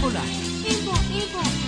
后来。衣服，衣服。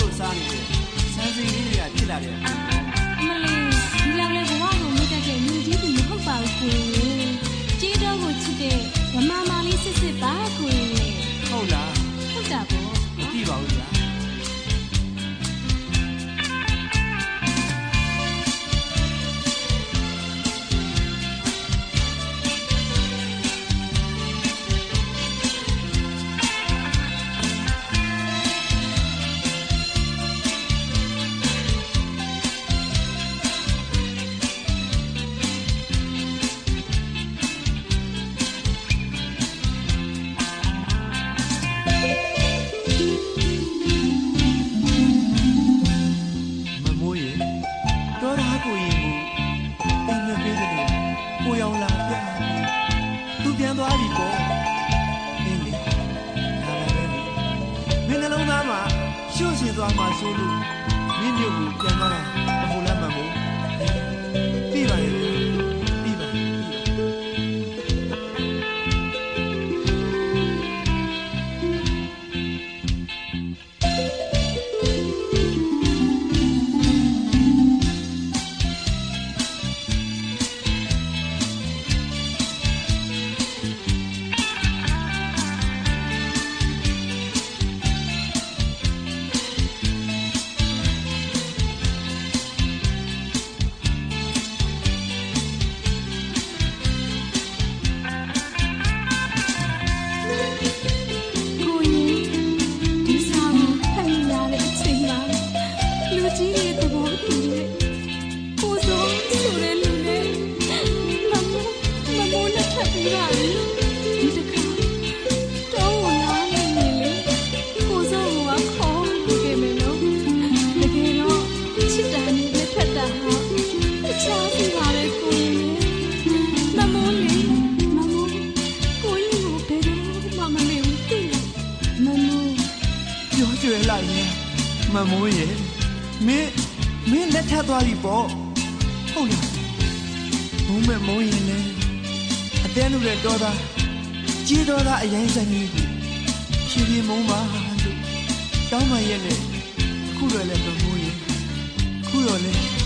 လို့စားနေတယ်ဆန်းစင်းလေးတွေကပြစ်လာတယ် I'm a Zulu. မမိုးရဲ့မင်းမင်းလက်ထပ်သွားပြီပေါ့ဟုတ်လားဘုံမဲ့မိုးရင်လည်းအတဲလူတဲ့တော်သားကြေးတော်သားအရင်ဆိုင်ကြီးဖြည်းဖြည်းမုံပါလို့တောင်းမှရဲ့နဲ့ခုတော့လည်းမမိုးရင်ခုတော့လည်း